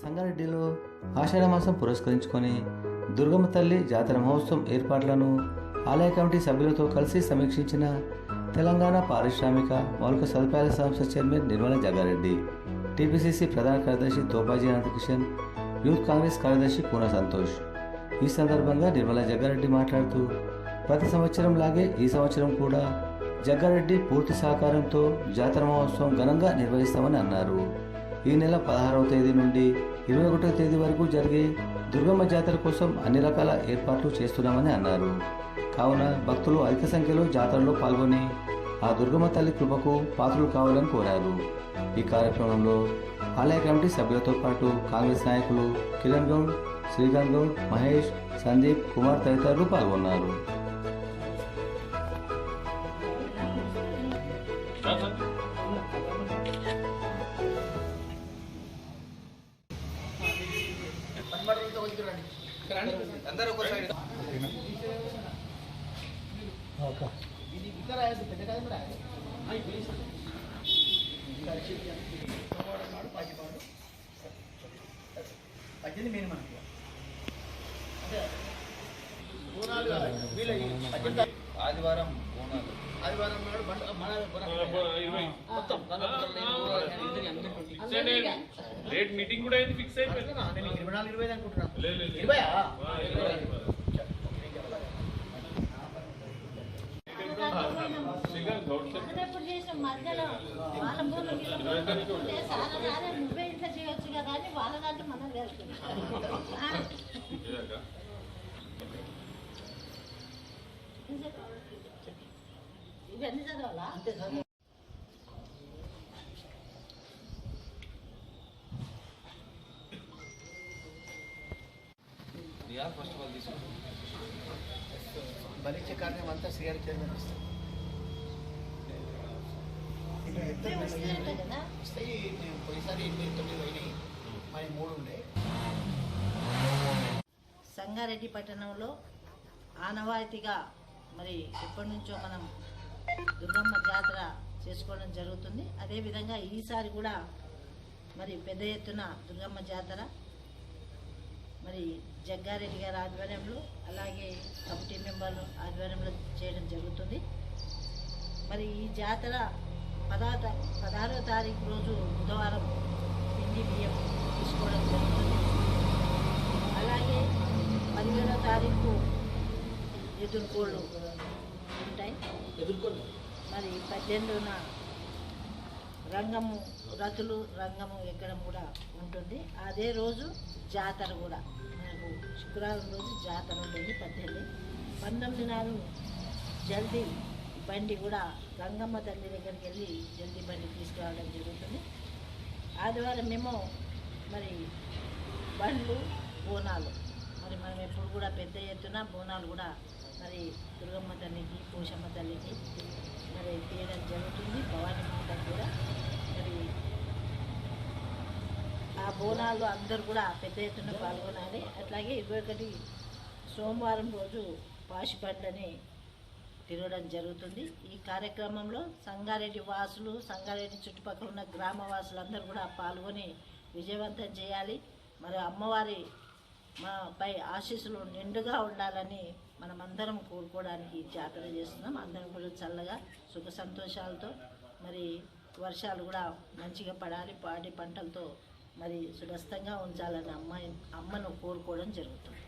సంగారెడ్డిలో ఆషాఢ మాసం పురస్కరించుకొని దుర్గమ్మ తల్లి జాతర మహోత్సవం ఏర్పాట్లను ఆలయ కమిటీ సభ్యులతో కలిసి సమీక్షించిన తెలంగాణ పారిశ్రామిక మౌలిక సదుపాయాల సంస్థ చైర్మన్ నిర్మల జగారెడ్డి టీపీసీసీ ప్రధాన కార్యదర్శి తోపాజీ అనంతకిషన్ యూత్ కాంగ్రెస్ కార్యదర్శి పూన సంతోష్. ఈ సందర్భంగా నిర్మల జగ్గారెడ్డి మాట్లాడుతూ ప్రతి సంవత్సరం లాగే ఈ సంవత్సరం కూడా జగ్గారెడ్డి పూర్తి సహకారంతో జాతర మహోత్సవం ఘనంగా నిర్వహిస్తామని అన్నారు. ఈ నెల పదహారవ తేదీ నుండి ఇరవై ఒకటవ తేదీ వరకు జరిగే దుర్గమ్మ జాతర కోసం అన్ని రకాల ఏర్పాట్లు చేస్తున్నామని అన్నారు. కావున భక్తులు అధిక సంఖ్యలో జాతరలో పాల్గొని ఆ దుర్గమ్మ తల్లి కృపకు పాత్రలు కావాలని కోరారు. ఈ కార్యక్రమంలో ఆలయ కమిటీ సభ్యులతో పాటు కాంగ్రెస్ నాయకులు కిరణ్ గౌడ్ శ్రీకాంత్ గౌడ్ మహేష్ సందీప్ కుమార్ తదితరులు పాల్గొన్నారు. పద్దెనిమిది మెయిన్ మనకి అంటే బోనాలు. వీళ్ళ ఆదివారం బోనాలు ఆదివారం నాడు బండ మన మొత్తం రేట్ మీటింగ్ కూడా అయింది ఫిక్స్ అయిపోయింది. నేను ఇరవై నాలుగు ఇరవై ఐదు అనుకుంటున్నాను. లేదు, లేదు. ఇరవై శ్రీకాంత్ గౌడ్ సార్. అప్పుడప్పుడు రియాజ్ ఫస్ట్ ఆఫ్ ఆల్ తీసుకుంటాం బలిచ్చే కార్యం అంతా శ్రీగారి చైర్మన్ ఇస్తాం ఇప్పుడు ఇవే ఎంత వస్తాయంట కదా. వస్తాయి. నేను పోయినసారి ఎనిమిది తొమ్మిది అయినాయి మరి మూడు ఉండే సంగారెడ్డి పట్టణంలో ఆనవాయితీగా మరి ఎప్పటి నుంచో మనం దుర్గమ్మ జాతర చేసుకోవడం జరుగుతుంది. అదేవిధంగా ఈసారి కూడా మరి పెద్ద ఎత్తున దుర్గమ్మ జాతర మరి జగ్గారెడ్డి గారి ఆధ్వర్యంలో అలాగే కమిటీ మెంబర్లు ఆధ్వర్యంలో చేయడం జరుగుతుంది. మరి ఈ జాతర పదార్థ పదహారో తారీఖు రోజు బుధవారం పిండి బియ్యం తీసుకోవడం జరుగుతుంది. అలాగే పదిహేడో తారీఖు ఎదుర్కోళ్ళు ఉంటాయి. మరి పద్దెనిమిదిన రంగము రతులు రంగము ఎక్కడం కూడా ఉంటుంది. అదే రోజు జాతర కూడా. మనకు శుక్రవారం రోజు జాతర ఉంటుంది పద్దెనిమిది. పంతొమ్మిది నాడు జల్దీ బండి కూడా గంగమ్మ తల్లి దగ్గరికి వెళ్ళి జల్దీ బండి తీసుకురావడం జరుగుతుంది. ఆదివారం మేము మరి బండ్లు బోనాలు. మరి మనం ఎప్పుడు కూడా పెద్ద ఎత్తున బోనాలు కూడా మరి దుర్గమ్మ తల్లికి పోషమ్మ తల్లికి మరి తీయడం జరుగుతుంది భవానీ మాతకు కూడా మరి ఆ బోనాలు అందరూ కూడా పెద్ద ఎత్తున పాల్గొనాలి. అట్లాగే ఇరవై ఒకటి సోమవారం రోజు పాషిబండ్లని తిరగడం జరుగుతుంది. ఈ కార్యక్రమంలో సంగారెడ్డి వాసులు సంగారెడ్డి చుట్టుపక్కల ఉన్న గ్రామ వాసులందరూ కూడా పాల్గొని విజయవంతం చేయాలి. మరి అమ్మవారి మా పై ఆశీస్సులు నిండుగా ఉండాలని మనమందరం కోరుకోవడానికి జాతర చేస్తున్నాం. అందరం కూడా చల్లగా సుఖ సంతోషాలతో మరి వర్షాలు కూడా మంచిగా పడాలి. పాడి పంటలతో మరి సురస్థంగా ఉంచాలని అమ్మాయి అమ్మను కోరుకోవడం జరుగుతుంది.